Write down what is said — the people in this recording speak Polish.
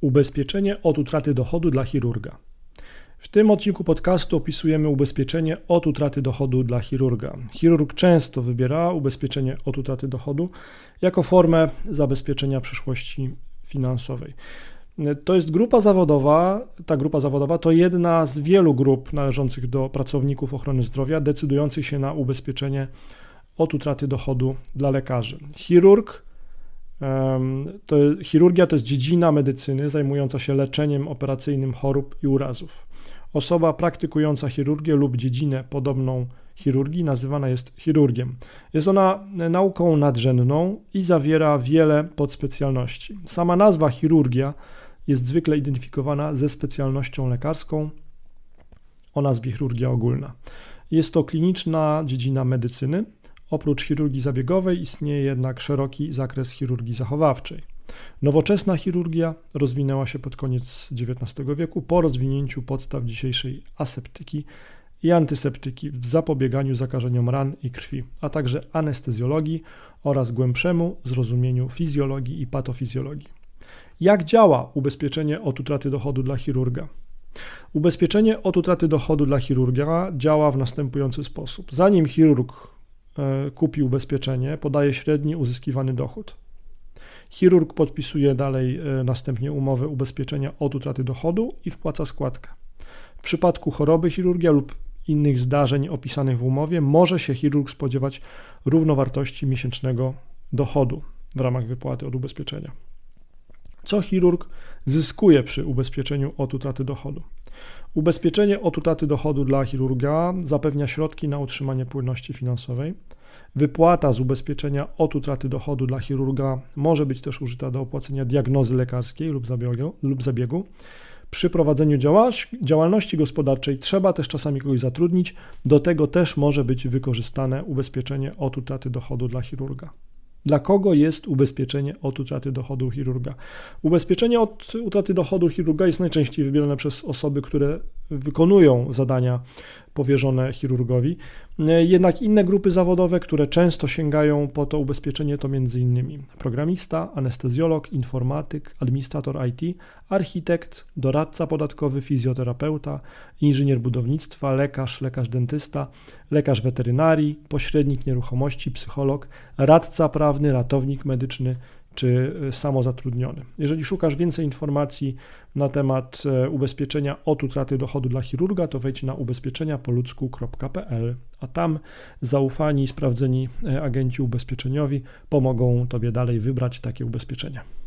Ubezpieczenie od utraty dochodu dla chirurga. W tym odcinku podcastu opisujemy ubezpieczenie od utraty dochodu dla chirurga. Chirurg często wybiera ubezpieczenie od utraty dochodu jako formę zabezpieczenia przyszłości finansowej. To jest grupa zawodowa. Ta grupa zawodowa to jedna z wielu grup należących do pracowników ochrony zdrowia decydujących się na ubezpieczenie od utraty dochodu dla lekarzy. Chirurg to, chirurgia to jest dziedzina medycyny zajmująca się leczeniem operacyjnym chorób i urazów. Osoba praktykująca chirurgię lub dziedzinę podobną chirurgii nazywana jest chirurgiem. Jest ona nauką nadrzędną i zawiera wiele podspecjalności. Sama nazwa chirurgia jest zwykle identyfikowana ze specjalnością lekarską o nazwie chirurgia ogólna. Jest to kliniczna dziedzina medycyny, Oprócz chirurgii zabiegowej istnieje jednak szeroki zakres chirurgii zachowawczej. Nowoczesna chirurgia rozwinęła się pod koniec XIX wieku po rozwinięciu podstaw dzisiejszej aseptyki i antyseptyki w zapobieganiu zakażeniom ran i krwi, a także anestezjologii oraz głębszemu zrozumieniu fizjologii i patofizjologii. Jak działa ubezpieczenie od utraty dochodu dla chirurga? Ubezpieczenie od utraty dochodu dla chirurga działa w następujący sposób. Zanim chirurg kupi ubezpieczenie, podaje średni uzyskiwany dochód. Chirurg podpisuje dalej e, następnie umowę ubezpieczenia od utraty dochodu i wpłaca składkę. W przypadku choroby chirurgia lub innych zdarzeń opisanych w umowie może się chirurg spodziewać równowartości miesięcznego dochodu w ramach wypłaty od ubezpieczenia. Co chirurg zyskuje przy ubezpieczeniu od utraty dochodu? Ubezpieczenie od utraty dochodu dla chirurga zapewnia środki na utrzymanie płynności finansowej. Wypłata z ubezpieczenia od utraty dochodu dla chirurga może być też użyta do opłacenia diagnozy lekarskiej lub zabiegu. Lub zabiegu. Przy prowadzeniu działalności gospodarczej trzeba też czasami kogoś zatrudnić. Do tego też może być wykorzystane ubezpieczenie od utraty dochodu dla chirurga. Dla kogo jest ubezpieczenie od utraty dochodu chirurga? Ubezpieczenie od utraty dochodu chirurga jest najczęściej wybierane przez osoby, które wykonują zadania powierzone chirurgowi. Jednak inne grupy zawodowe, które często sięgają po to ubezpieczenie, to m.in. programista, anestezjolog, informatyk, administrator IT, architekt, doradca podatkowy, fizjoterapeuta, inżynier budownictwa, lekarz, lekarz dentysta, lekarz weterynarii, pośrednik nieruchomości, psycholog, radca prawny, ratownik medyczny, czy e, samozatrudniony. Jeżeli szukasz więcej informacji na temat e, ubezpieczenia od utraty dochodu dla chirurga, to wejdź na ubezpieczeniapoludzku.pl, a tam zaufani, sprawdzeni e, agenci ubezpieczeniowi pomogą Tobie dalej wybrać takie ubezpieczenia.